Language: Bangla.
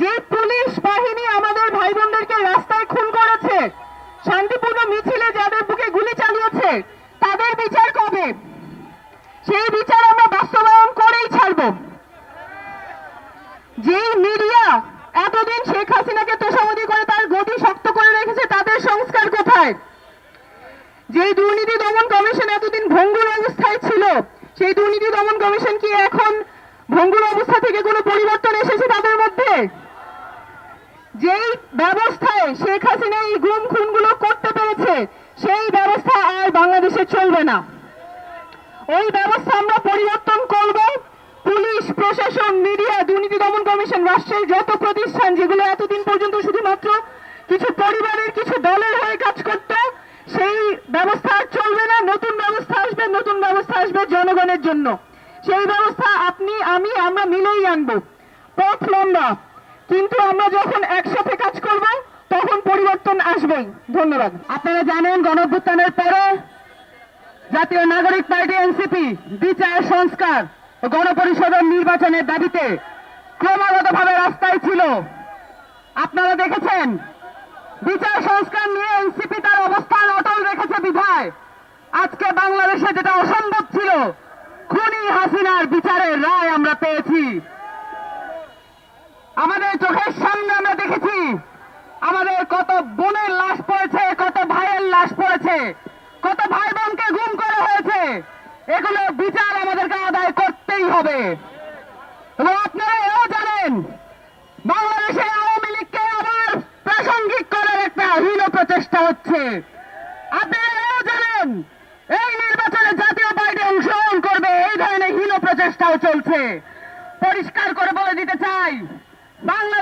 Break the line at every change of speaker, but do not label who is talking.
যে পুলিশ বাহিনী আমাদের ভাই বোনদেরকে রাস্তায় খুন করেছে, শান্তিপূর্ণ মিছিলে যাদের বুকে গুলি চালিয়েছে, তাদের বিচার কবে? সেই বিচার আমরা বাস্তবায়ন করেই ছাড়বো। যেই মিডিয়া এতদিন শেখ হাসিনাকে তোষামতি করে তার গতি শক্ত করে রেখেছে, তাদের সংস্কার কোথায়? যেই দুর্নীতি দমন কমিশন এতদিন ভঙ্গুর অবস্থায় ছিল, সেই দুর্নীতি দমন কমিশন কি এখন ভঙ্গুর অবস্থা থেকে কোনো পরিবর্তন এসেছে তাদের মধ্যে? যেই ব্যবস্থায় শেখ হাসিনা এই গুম খুনগুলো করতে পেরেছে, সেই ব্যবস্থা আর বাংলাদেশে চলবে না। ওই ব্যবস্থা আমরা পরিবর্তন করব। পুলিশ, প্রশাসন, মিডিয়া, দুর্নীতি দমন কমিশন, রাষ্ট্রের যত প্রতিষ্ঠান, যেগুলো এতদিন পর্যন্ত শুধুমাত্র কিছু পরিবারের, কিছু দলের হয়ে কাজ করত, সেই ব্যবস্থা আর চলবে না। নতুন ব্যবস্থা আসবে, নতুন ব্যবস্থা আসবে জনগণের জন্য। সেই ব্যবস্থা আপনি, আমি, আমরা মিলেই আনব। পথ লম্বা। কিন্তু আমরা যখন একসাথে কাজ করব, তখন পরিবর্তন আসবেই। ধন্যবাদ। আপনারা জানেন গণঅভ্যুত্থানের পরে জাতীয় নাগরিক পার্টি এনসিপি বিচার সংস্কার গণপরিষদের নির্বাচনের দাবিতে ক্রমাগতভাবে রাস্তায় ছিল। আপনারা দেখেছেন, বিচার সংস্কার নিয়ে এনসিপি তার অবস্থান অটল রেখেছে বিধায়। আজকে বাংলাদেশে যেটা অসম্ভব ছিল, খুনি হাসিনার বিচারের রায় আমরা পেয়েছি আমাদের চোখের সামনে আমরা দেখেছি আমাদের কত বোনের লাশ পড়েছে, কত ভাইয়ের লাশ পড়েছে, কত ভাই বোনকে গুম করা হয়েছে, এগুলো বিচার আমাদেরকে আদায় করতেই হবে। এবং আপনারা এও জানেন, বাংলাদেশে আওয়ামী লীগকে আবার প্রাসঙ্গিক করার একটা হীন প্রচেষ্টা হচ্ছে। আপনারা এও জানেন, এই নির্বাচনে জাতীয় পার্টি অংশগ্রহণ করবে, এই ধরনের হীন প্রচেষ্টাও চলছে। পরিষ্কার করে বলে দিতে চাই বাংলা